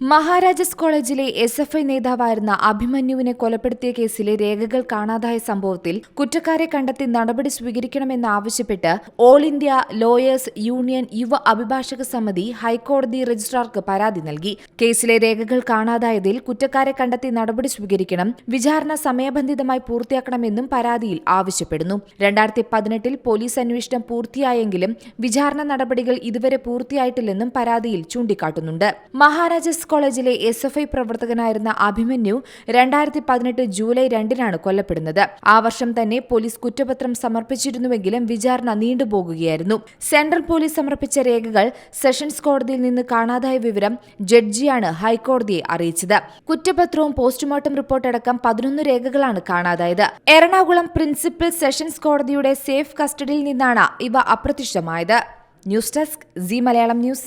മഹാരാജാസ് കോളേജിലെ S F I നേതാവായിരുന്ന അഭിമന്യുവിനെ കൊലപ്പെടുത്തിയ കേസിലെ രേഖകൾ കാണാതായ സംഭവത്തിൽ കുറ്റക്കാരെ കണ്ടെത്തി നടപടി സ്വീകരിക്കണമെന്നാവശ്യപ്പെട്ട് ഓൾ ഇന്ത്യ ലോയേഴ്സ് യൂണിയൻ യുവ അഭിഭാഷക സമിതി ഹൈക്കോടതി രജിസ്ട്രാർക്ക് പരാതി നൽകി. കേസിലെ രേഖകൾ കാണാതായതിൽ കുറ്റക്കാരെ കണ്ടെത്തി നടപടി സ്വീകരിക്കണം വിചാരണ സമയബന്ധിതമായി പൂർത്തിയാക്കണമെന്നും പരാതിയിൽ ആവശ്യപ്പെടുന്നു. രണ്ടായിരത്തി പതിനെട്ടിൽ പോലീസ് അന്വേഷണം പൂർത്തിയായെങ്കിലും വിചാരണ നടപടികൾ ഇതുവരെ പൂർത്തിയായിട്ടില്ലെന്നും പരാതിയിൽ ചൂണ്ടിക്കാട്ടുന്നുണ്ട്. മഹാരാജാസ് കോളേജിലെ എസ് എഫ് ഐ പ്രവർത്തകനായിരുന്ന അഭിമന്യു രണ്ടായിരത്തി പതിനെട്ട് ജൂലൈ രണ്ടിനാണ് കൊല്ലപ്പെടുന്നത്. ആ വർഷം തന്നെ പോലീസ് കുറ്റപത്രം സമർപ്പിച്ചിരുന്നുവെങ്കിലും വിചാരണ നീണ്ടുപോകുകയായിരുന്നു. സെൻട്രൽ പോലീസ് സമർപ്പിച്ച രേഖകൾ സെഷൻസ് കോടതിയിൽ നിന്ന് കാണാതായ വിവരം ജഡ്ജിയാണ് ഹൈക്കോടതിയെ അറിയിച്ചത്. കുറ്റപത്രവും പോസ്റ്റ്മോർട്ടം റിപ്പോർട്ടടക്കം പതിനൊന്ന് രേഖകളാണ് കാണാതായത്. എറണാകുളം പ്രിൻസിപ്പൽ സെഷൻസ് കോടതിയുടെ സേഫ് കസ്റ്റഡിയിൽ നിന്നാണ് ഇവ അപ്രത്യക്ഷമായത്. News desk C Malayalam news.